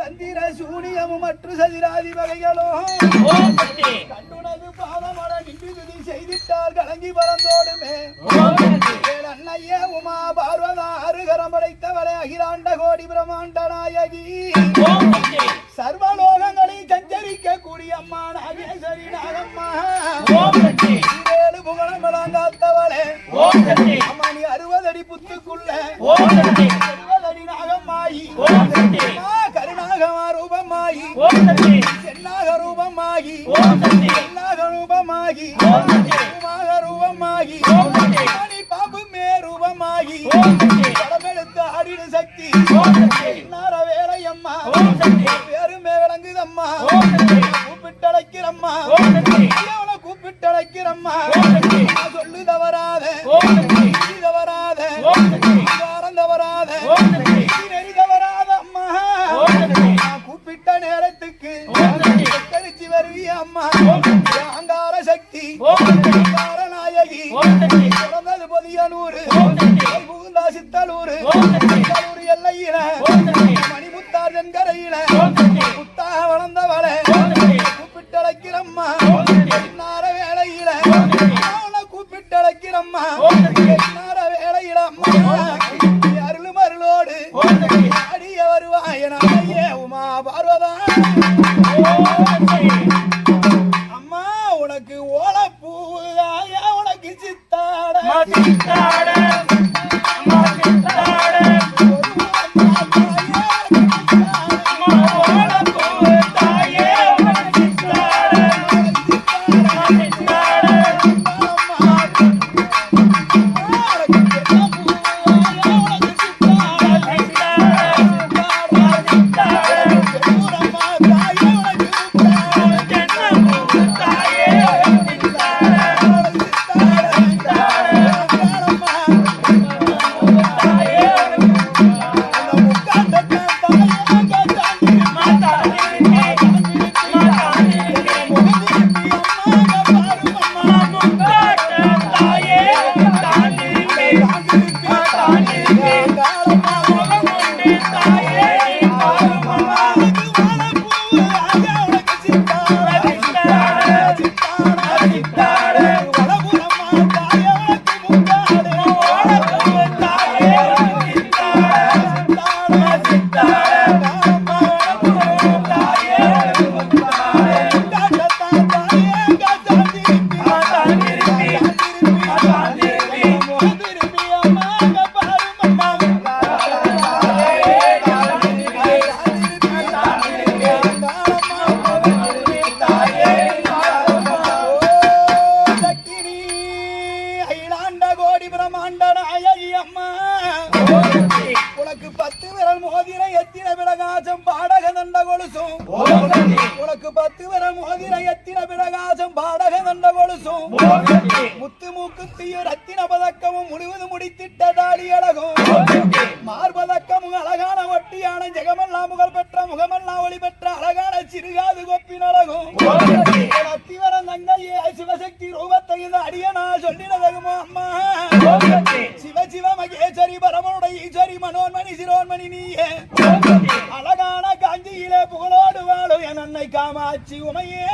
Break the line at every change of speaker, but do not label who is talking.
தந்திர சூனியமும் மற்ற சதிராதி
சக்தி.
கண்டுனது பாதமட நின்று துதி செய்திட்டால் கலங்கி பறந்தோடுமே. அன்னையே உமா பார்வதா அருகரம் படைத்தவளே அகிலாண்ட கோடி பிரம்மாண்ட நாயகி சர்வலோகங்களில் சஞ்சரிக்க கூடிய அம்மா நாகேஸ்வரி நாகம்மா.
ஓம் சக்தி.
வேலு புகழம் காத்தவளே
ஓம் சக்தி.
அம்மா நீ அறுபதடி புத்துக்குள்ள. Hey. தென்கரையில முத்தாக வளர்ந்தவளே. கூப்பிட்டழைக்கிறம்மா.
சக்தி
அவனை கூப்பிட்டழைக்கிறம்மா. நார வேளையில அம்மா அருளும் அருளோடு. அடிய வருவாயனாயே உமா பார்வதா. அம்மா உனக்கு ஓலப்பூவாய உனக்கு சித்தாட.
மதித்தாட
பத்து விரல் மோதிரம் பிரகாசம் பாடக தண்ட கொலுசும் உனக்கு பத்து விரல் மோதிரம் எத்தின பிரகாசம் பாடக தண்ட கொலுசும் முத்து மூக்குத்திய ரத்தின பதக்கமும் முழுவதும் முடித்திட்ட தாடி அழகும். மார்பதக்கமும் அழகான ஒட்டியான ஜெகமெல்லாம் புகழ் பெற்ற முகமெல்லாம் ஒளி பெற்ற அழகான சிறுகாது கொப்பின் அழகும். அத்திவரம் தங்கையே சிவசக்தி ரூபத்தை அடியனா சொல்லினதகுமோ அம்மா? மகேஸ்வரி பரமனுடைய ஈஸ்வரி மனோன்மணி சிரோன்மணி நீயே. அழகான காஞ்சியிலே புகழோடு வாழும் என் அன்னை காமாட்சி உமையே.